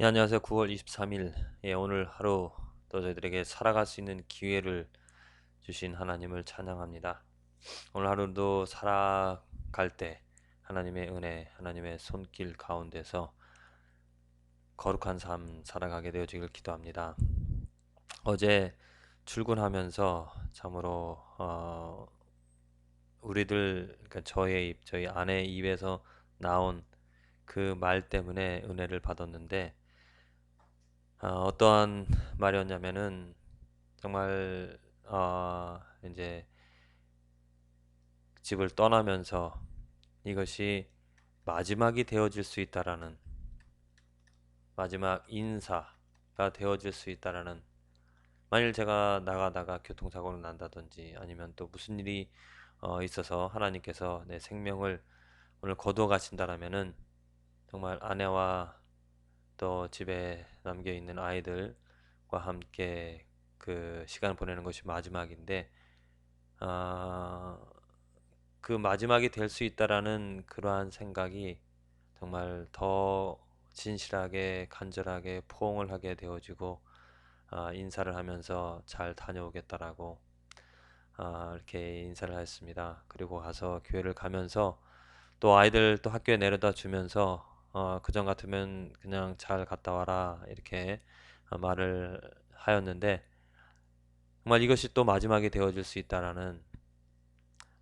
예, 안녕하세요. 9월 23일. 예, 오늘 하루 또 저희들에게 살아갈 수 있는 기회를 주신 하나님을 찬양합니다. 오늘 하루도 살아갈 때 하나님의 은혜, 하나님의 손길 가운데서 거룩한 삶 살아가게 되어지길 기도합니다. 어제 출근하면서 참으로 어, 우리들 그러니까 저의 입, 저희 아내 입에서 나온 그 말 때문에 은혜를 받았는데 어, 어떠한 말이었냐면은 정말 어, 이제 집을 떠나면서 이것이 마지막이 되어질 수 있다라는 마지막 인사가 되어질 수 있다라는 만일 제가 나가다가 교통사고를 난다든지 아니면 또 무슨 일이 어, 있어서 하나님께서 내 생명을 오늘 거두어 가신다라면은 정말 아내와 또 집에 남겨 있는 아이들과 함께 그 시간을 보내는 것이 마지막인데 아, 그 마지막이 될 수 있다라는 그러한 생각이 정말 더 진실하게 간절하게 포옹을 하게 되어지고 아, 인사를 하면서 잘 다녀오겠다라고 아, 이렇게 인사를 했습니다. 그리고 가서 교회를 가면서 또 아이들 또 학교에 내려다 주면서 어, 그전 같으면 그냥 잘 갔다 와라 이렇게 어, 말을 하였는데 정말 이것이 또 마지막이 되어질 수 있다라는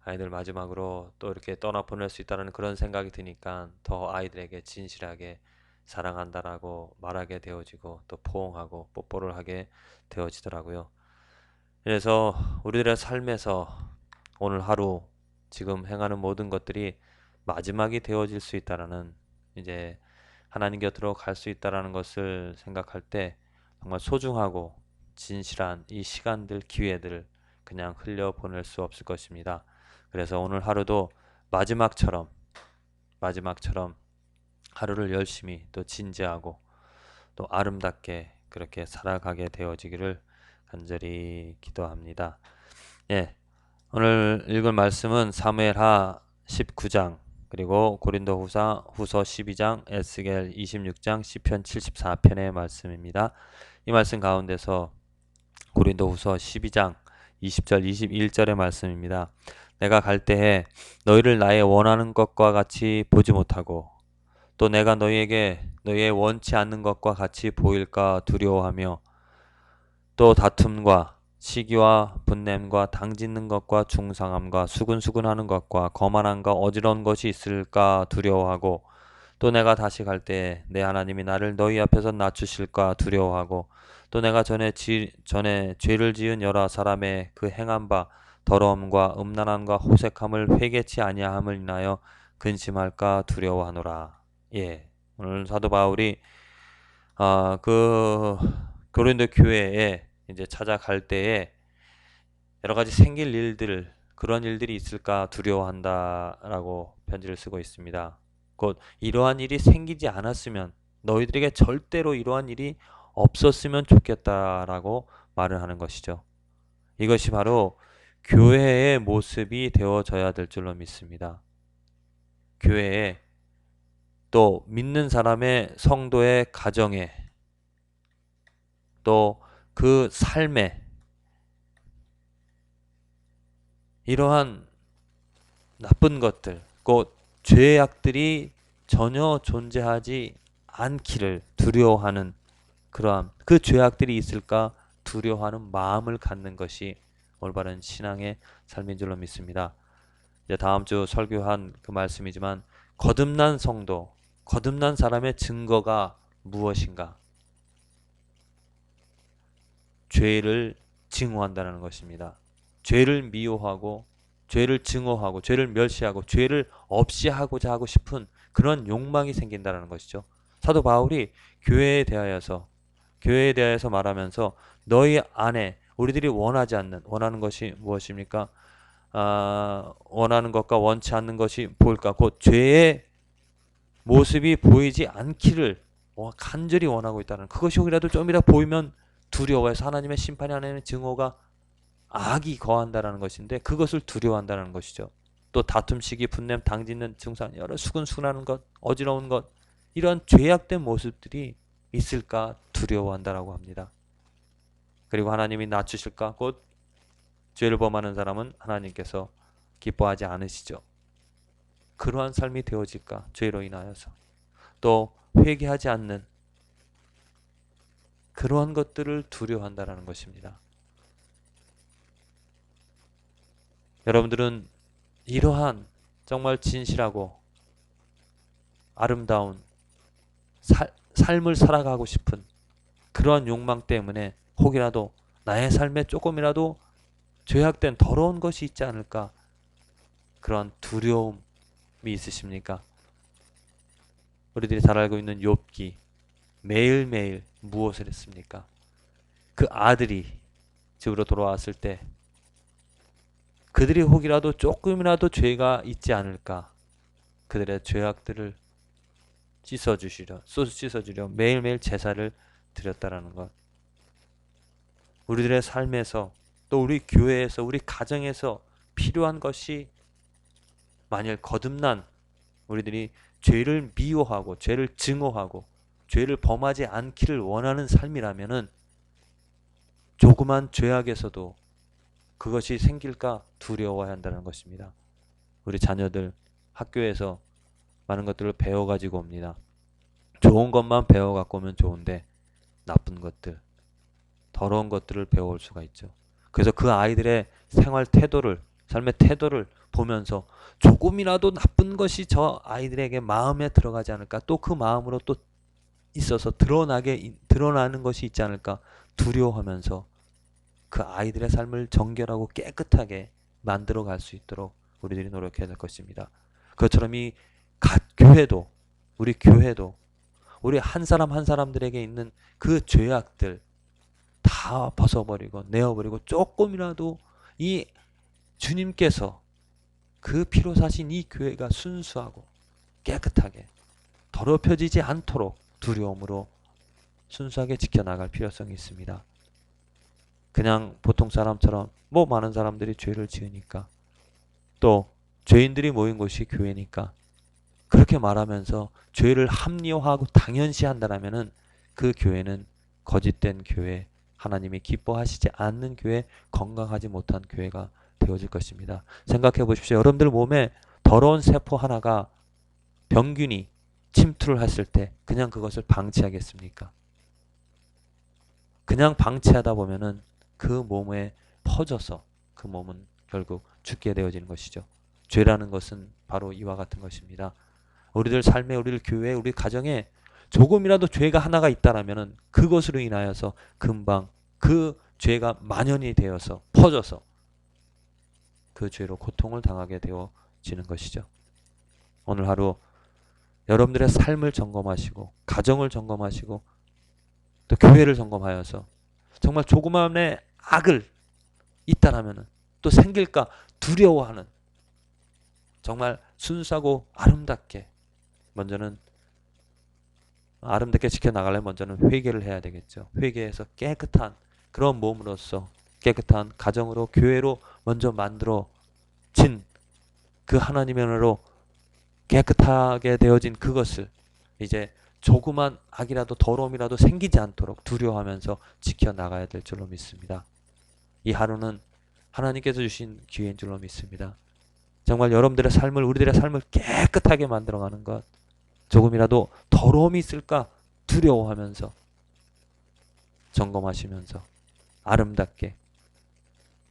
아이들 마지막으로 또 이렇게 떠나 보낼 수 있다는 그런 생각이 드니까 더 아이들에게 진실하게 사랑한다라고 말하게 되어지고 또 포옹하고 뽀뽀를 하게 되어지더라고요. 그래서 우리들의 삶에서 오늘 하루 지금 행하는 모든 것들이 마지막이 되어질 수 있다라는 이제 하나님 곁으로 갈 수 있다라는 것을 생각할 때 정말 소중하고 진실한 이 시간들, 기회들 그냥 흘려 보낼 수 없을 것입니다. 그래서 오늘 하루도 마지막처럼 마지막처럼 하루를 열심히 또 진지하고 또 아름답게 그렇게 살아가게 되어지기를 간절히 기도합니다. 예. 오늘 읽을 말씀은 사무엘하 19장 그리고 고린도 후사 후서 12장, 에스겔 26장, 시편 74편의 말씀입니다. 이 말씀 가운데서 고린도 후서 12장 20절 21절의 말씀입니다. 내가 갈 때에 너희를 나의 원하는 것과 같이 보지 못하고 또 내가 너희에게 너희의 원치 않는 것과 같이 보일까 두려워하며 또 다툼과 시기와 분냄과 당짓는 것과 중상함과 수근수근하는 것과 거만함과 어지러운 것이 있을까 두려워하고 또 내가 다시 갈때내 하나님이 나를 너희 앞에서 낮추실까 두려워하고 또 내가 전에 지, 전에 죄를 지은 여러 사람의 그 행한 바 더러움과 음란함과 호색함을 회개치 아니함을 인하여 근심할까 두려워하노라. 예. 오늘 사도 바울이 아, 그 고린도 교회에 이제 찾아갈 때에 여러 가지 생길 일들 그런 일들이 있을까 두려워한다라고 편지를 쓰고 있습니다. 곧 이러한 일이 생기지 않았으면 너희들에게 절대로 이러한 일이 없었으면 좋겠다라고 말을 하는 것이죠. 이것이 바로 교회의 모습이 되어져야 될 줄로 믿습니다. 교회에 또 믿는 사람의 성도의 가정에 또 그 삶에 이러한 나쁜 것들, 곧 죄악들이 전혀 존재하지 않기를 두려워하는 그러한 그 죄악들이 있을까 두려워하는 마음을 갖는 것이 올바른 신앙의 삶인 줄로 믿습니다. 이제 다음 주 설교한 그 말씀이지만 거듭난 성도, 거듭난 사람의 증거가 무엇인가? 죄를 증오한다는 것입니다. 죄를 미워하고 죄를 증오하고 죄를 멸시하고 죄를 없이 하고자 하고 싶은 그런 욕망이 생긴다는 것이죠. 사도 바울이 교회에 대하여서 교회에 대하여서 말하면서 너희 안에 우리들이 원하지 않는 원하는 것이 무엇입니까? 아, 원하는 것과 원치 않는 것이 보일까? 곧 죄의 모습이 보이지 않기를 간절히 원하고 있다는 그것이 혹이라도 좀이라 보이면 두려워해서 하나님의 심판이 하나님의 증오가 악이 거한다라는 것인데 그것을 두려워한다는 것이죠. 또 다툼, 시기, 분냄, 당짓는 증상, 여러 수근수근하는 것, 어지러운 것 이런 죄악된 모습들이 있을까 두려워한다라고 합니다. 그리고 하나님이 낮추실까 곧 죄를 범하는 사람은 하나님께서 기뻐하지 않으시죠. 그러한 삶이 되어질까 죄로 인하여서 또 회개하지 않는 그러한 것들을 두려워한다라는 것입니다. 여러분들은 이러한 정말 진실하고 아름다운 살, 삶을 살아가고 싶은 그러한 욕망 때문에 혹이라도 나의 삶에 조금이라도 죄악된 더러운 것이 있지 않을까 그러한 두려움이 있으십니까? 우리들이 잘 알고 있는 욥기 매일매일 무엇을 했습니까? 그 아들이 집으로 돌아왔을 때 그들이 혹이라도 조금이라도 죄가 있지 않을까 그들의 죄악들을 씻어주시려 씻어주려 매일매일 제사를 드렸다라는 것 우리들의 삶에서 또 우리 교회에서 우리 가정에서 필요한 것이 만일 거듭난 우리들이 죄를 미워하고 죄를 증오하고 죄를 범하지 않기를 원하는 삶이라면은 조그만 죄악에서도 그것이 생길까 두려워야 한다는 것입니다. 우리 자녀들 학교에서 많은 것들을 배워가지고 옵니다. 좋은 것만 배워갖고 오면 좋은데 나쁜 것들, 더러운 것들을 배워올 수가 있죠. 그래서 그 아이들의 생활 태도를, 삶의 태도를 보면서 조금이라도 나쁜 것이 저 아이들에게 마음에 들어가지 않을까, 또 그 마음으로 또 있어서 드러나게, 드러나는 것이 있지 않을까 두려워하면서 그 아이들의 삶을 정결하고 깨끗하게 만들어 갈 수 있도록 우리들이 노력해야 될 것입니다. 그것처럼 이 갓 교회도 우리 교회도 우리 한 사람 한 사람들에게 있는 그 죄악들 다 벗어버리고 내어버리고 조금이라도 이 주님께서 그 피로 사신 이 교회가 순수하고 깨끗하게 더럽혀지지 않도록 두려움으로 순수하게 지켜나갈 필요성이 있습니다. 그냥 보통 사람처럼 뭐 많은 사람들이 죄를 지으니까 또 죄인들이 모인 곳이 교회니까 그렇게 말하면서 죄를 합리화하고 당연시 한다라면은 그 교회는 거짓된 교회, 하나님이 기뻐하시지 않는 교회, 건강하지 못한 교회가 되어질 것입니다. 생각해 보십시오. 여러분들 몸에 더러운 세포 하나가 병균이 침투를 했을 때 그냥 그것을 방치하겠습니까? 그냥 방치하다 보면은 그 몸에 퍼져서 그 몸은 결국 죽게 되어지는 것이죠. 죄라는 것은 바로 이와 같은 것입니다. 우리들 삶에, 우리들 교회에, 우리 가정에 조금이라도 죄가 하나가 있다라면은 그것으로 인하여서 금방 그 죄가 만연이 되어서 퍼져서 그 죄로 고통을 당하게 되어지는 것이죠. 오늘 하루 여러분들의 삶을 점검하시고 가정을 점검하시고 또 교회를 점검하여서 정말 조그마함의 악을 있다라면은 또 생길까 두려워하는 정말 순수하고 아름답게 먼저는 아름답게 지켜나가려면 먼저는 회개를 해야 되겠죠. 회개해서 깨끗한 그런 몸으로서 깨끗한 가정으로 교회로 먼저 만들어진 그 하나님의 은혜로 깨끗하게 되어진 그것을 이제 조그만 악이라도 더러움이라도 생기지 않도록 두려워하면서 지켜나가야 될 줄로 믿습니다. 이 하루는 하나님께서 주신 기회인 줄로 믿습니다. 정말 여러분들의 삶을 우리들의 삶을 깨끗하게 만들어가는 것 조금이라도 더러움이 있을까 두려워하면서 점검하시면서 아름답게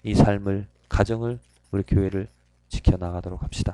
이 삶을 가정을 우리 교회를 지켜나가도록 합시다.